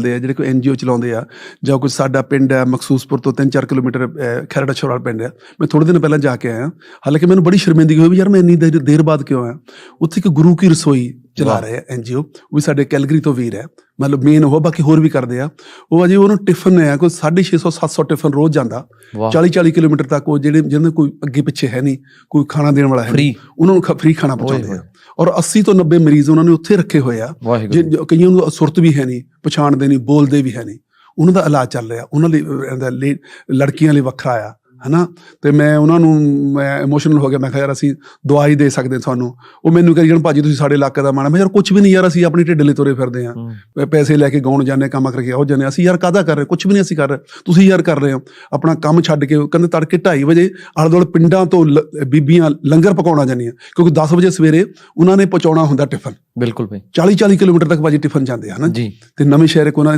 ਦੇ ਆ ਜਿਹੜੇ ਕੋਈ ਐਨਜੀਓ ਚਲਾਉਂਦੇ ਆ ਜਾਂ ਕੋਈ ਸਾਡਾ ਪਿੰਡ ਹੈ ਮਖਸੂਸਪੁਰ ਤੋਂ 3-4 ਕਿਲੋਮੀਟਰ ਅਹ, ਖੈਰੜਾ ਛੋੜਾ ਪਿੰਡ ਹੈ ਮੈਂ ਥੋੜੇ ਦਿਨ ਪਹਿਲਾਂ ਜਾ ਕੇ ਆਇਆ ਹਾਲਾਂਕਿ ਮੈਨੂੰ ਬੜੀ ਸ਼ਰਮਿੰਦਗੀ ਹੋਈ ਵੀ ਯਾਰ ਮੈਂ ਇੰਨੀ ਦੇਰ ਦੇਰ ਬਾਅਦ ਕਿਉਂ ਆਇਆ? ਉੱਥੇ ਇੱਕ ਗੁਰੂ ਕੀ ਰਸੋਈ ਚਲਾ। ਰਹੇ ਆ ਐਨਜੀਓ ਉਹ ਵੀ ਸਾਡੇ ਕੈਲਗਰੀ ਤੋਂ ਵੀਰ ਹੈ। ਮਤਲਬ ਮੇਨ ਉਹ ਬਾਕੀ ਹੋਰ ਵੀ ਕਰਦੇ ਆ। ਉਹ ਅਜੇ ਉਹਨੂੰ ਟਿਫਨ ਹੈ ਕੋਈ 650 700 ਟਿਫਨ ਰੋਜ਼ ਜਾਂਦਾ। ਵਾਹ। 40 40 ਕਿਲੋਮੀਟਰ ਤੱਕ ਉਹ ਜਿਹੜੇ ਜਿਹਨਾਂ ਕੋਈ ਅੱਗੇ ਪਿੱਛੇ ਹੈ ਨਹੀਂ ਕੋਈ ਖਾਣਾ ਦੇਣ ਵਾਲਾ ਹੈ ਨਹੀਂ। ਉਹਨਾਂ ਨੂੰ ਫ੍ਰੀ ਖਾਣਾ ਪਹੁੰਚਾਉਂਦੇ ਆ। ਔਰ 80 ਤੋਂ 90 ਮਰੀਜ਼ ਉਹਨਾਂ ਨੇ ਉੱਥੇ ਰੱਖੇ ਹੋਏ ਆ। ਕਈਆਂ ਨੂੰ ਸੁਰਤ ਵੀ ਹੈ ਨਹੀਂ ਪਛਾਣਦੇ ਨਹੀਂ ਬੋਲਦੇ ਵੀ ਹੈ ਨਹੀਂ। ਉਹਨਾਂ ਦਾ ਇਲਾਜ ਚੱਲ ਰਿਹਾ। ਉਹਨਾਂ ਲਈ ਲੜਕੀਆਂ ਲਈ ਵੱਖਰਾ ਆ। ਹਨਾ? ਤੇ ਮੈਂ ਉਹਨਾਂ ਨੂੰ ਮੈਂ ਇਮੋਸ਼ਨਲ ਹੋ ਗਿਆ ਮੈਂ ਕਿਹਾ ਯਾਰ ਅਸੀਂ ਦਵਾਈ ਦੇ ਸਕਦੇ ਹਾਂ ਤੁਹਾਨੂੰ। ਉਹ ਮੈਨੂੰ ਕਹੀ ਜਾਣ ਭਾਜੀ ਤੁਸੀਂ ਸਾਡੇ ਇਲਾਕੇ ਦਾ ਮਾਣਾ ਮੈਂ ਯਾਰ ਕੁਝ ਵੀ ਨਹੀਂ ਯਾਰ ਅਸੀਂ ਆਪਣੀ ਢਿੱਡ ਲਈ ਤੁਰੇ ਫਿਰਦੇ ਆ। ਪੈਸੇ ਲੈ ਕੇ ਗਾਉਣ ਜਾਂਦੇ ਕੰਮ ਕਰਕੇ ਉਹ ਜਾਂਦੇ ਅਸੀਂ ਯਾਰ ਕਾਹਦਾ ਕਰ ਰਹੇ? ਕੁਝ ਵੀ ਨਹੀਂ ਅਸੀਂ ਕਰ ਰਹੇ। ਤੁਸੀਂ ਯਾਰ ਕਰ ਰਹੇ ਹੋ। ਆਪਣਾ ਕੰਮ ਛੱਡ ਕੇ ਕਹਿੰਦੇ ਤੜਕੇ 2:30 ਵਜੇ ਆਲੇ ਪਿੰਡਾਂ ਤੋਂ ਬੀਬੀਆਂ ਲੰਗਰ ਪਕਾਉਣਾ ਜਾਂਦੀਆਂ। ਕਿਉਂਕਿ 10 ਵਜੇ ਸਵੇਰੇ ਉਹਨਾਂ ਨੇ ਪਹੁੰਚਾਉਣਾ ਹੁੰਦਾ ਟਿਫਨ। ਬਿਲਕੁਲ ਭਾਈ। 40 40 ਕਿਲੋਮੀਟਰ ਤੱਕ ਭਾਜੀ ਟਿਫਨ ਜਾਂਦੇ ਹਨਾ? ਜੀ। ਤੇ ਨਵੇਂ ਸ਼ਹਿਰ ਉਹਨਾਂ ਨੇ